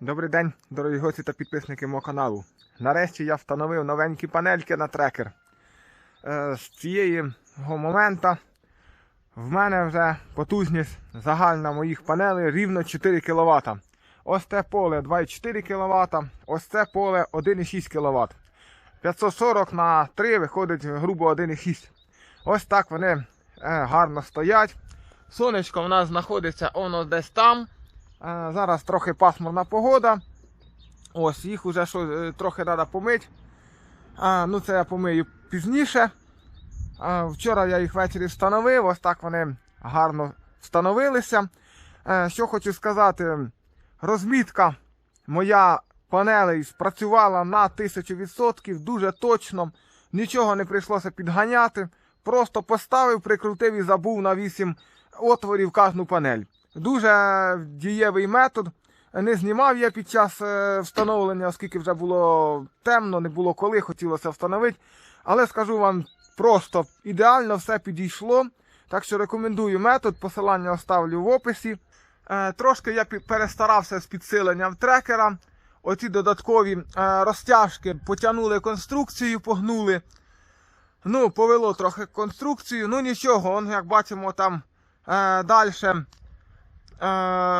Добрий день, дорогі гості та підписники мого каналу. Нарешті я встановив новенькі панельки на трекер. Е, З цієї моменту в мене вже потужність загальна моїх панелей рівно 4 кВт. Ось це поле 2,4 кВт, ось це поле 1,6 кВт. 540 на 3 виходить грубо 1,6. Ось так вони е, гарно стоять. Сонечко в нас знаходиться воно десь там. А, зараз трохи пасмурна погода. Ось, їх вже що, е, трохи треба помити. А, ну це я помию пізніше. А, вчора я їх ввечері встановив, ось так вони гарно встановилися. Е, що хочу сказати, розмітка моя панелей спрацювала на 1000%, дуже точно. Нічого не прийшлося підганяти. Просто поставив, прикрутив і забув на 8 отворів кожну панель. Дуже дієвий метод. Не знімав я під час е, встановлення, оскільки вже було темно, не було коли, хотілося встановити. Але скажу вам, просто ідеально все підійшло. Так що рекомендую метод, посилання оставлю в описі. Е, Трошки я перестарався з підсиленням трекера. Оці додаткові е, розтяжки потягнули конструкцію, погнули. Ну, повело трохи конструкцію. Ну нічого, он, як бачимо, там далі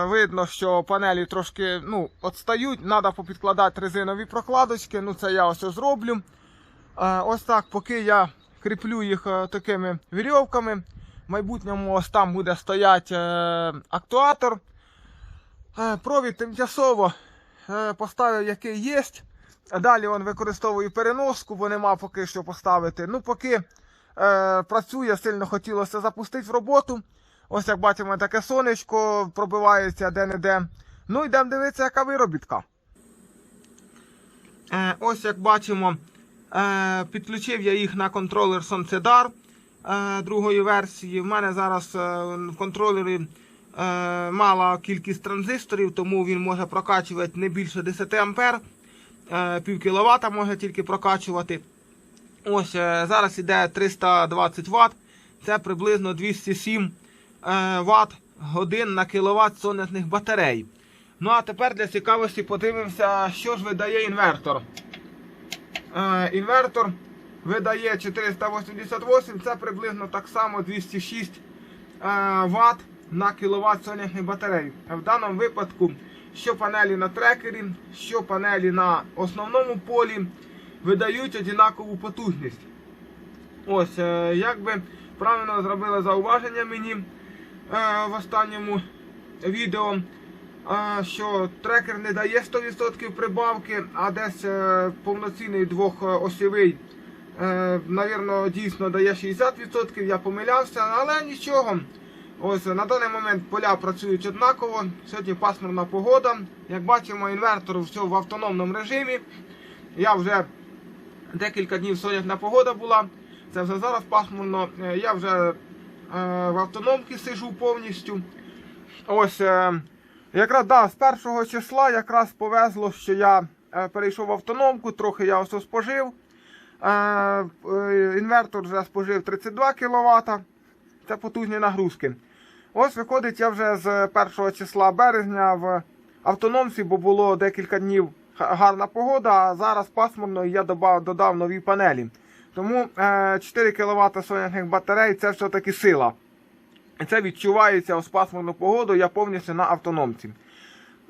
видно, що панелі трошки ну, відстають. Треба попідкладати резинові прокладочки. Ну, це я ось зроблю. Е, ось так, поки я кріплю їх е, такими вірьовками. В майбутньому ось там буде стояти е, актуатор. Е, провід тимчасово е, поставив, який є. Далі он використовую переноску, бо нема поки що поставити. Ну, поки е, працює, сильно хотілося запустити в роботу. Ось як бачимо, таке сонечко пробивається де-не-де. Ну, йдемо дивитися, яка виробітка. Е, ось як бачимо, е, підключив я їх на контролер Сонцедар е, другої версії. В мене зараз е, в контролері е, мала кількість транзисторів, тому він може прокачувати не більше 10 ампер. Е, пів кіловата може тільки прокачувати. Ось е, зараз іде 320 Вт. Це приблизно 207 е, Вт годин на кіловат сонячних батарей. Ну а тепер для цікавості подивимося, що ж видає інвертор. Е, інвертор видає 488, це приблизно так само 206 е, Вт на кіловат сонячних батарей. В даному випадку, що панелі на трекері, що панелі на основному полі видають однакову потужність. Ось, е, як би правильно зробили зауваження мені е, в останньому відео, е, що трекер не дає 100% прибавки, а десь е, повноцінний двохосьовий, е, навірно, дійсно дає 60%, я помилявся, але нічого. Ось на даний момент поля працюють однаково. Сьогодні пасмурна погода. Як бачимо, інвертор все в автономному режимі. Я вже декілька днів сонячна погода була. Це вже зараз пасмурно. Е, Я вже е, в автономці сижу повністю. Ось е, якраз да, з першого числа якраз повезло, що я е, перейшов в автономку, трохи я ось спожив. Е, е, інвертор вже спожив 32 кВт. Це потужні нагрузки. Ось виходить, я вже з першого числа березня в автономці, бо було декілька днів гарна погода, а зараз пасмурно і я додав нові панелі. Тому е, 4 кВт сонячних батарей це все-таки сила. І це відчувається у спасмурну погоду, я повністю на автономці.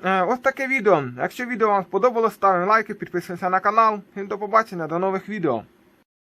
Е, ось таке відео. Якщо відео вам сподобалось, ставимо лайки, підписуємося на канал. І до побачення, до нових відео.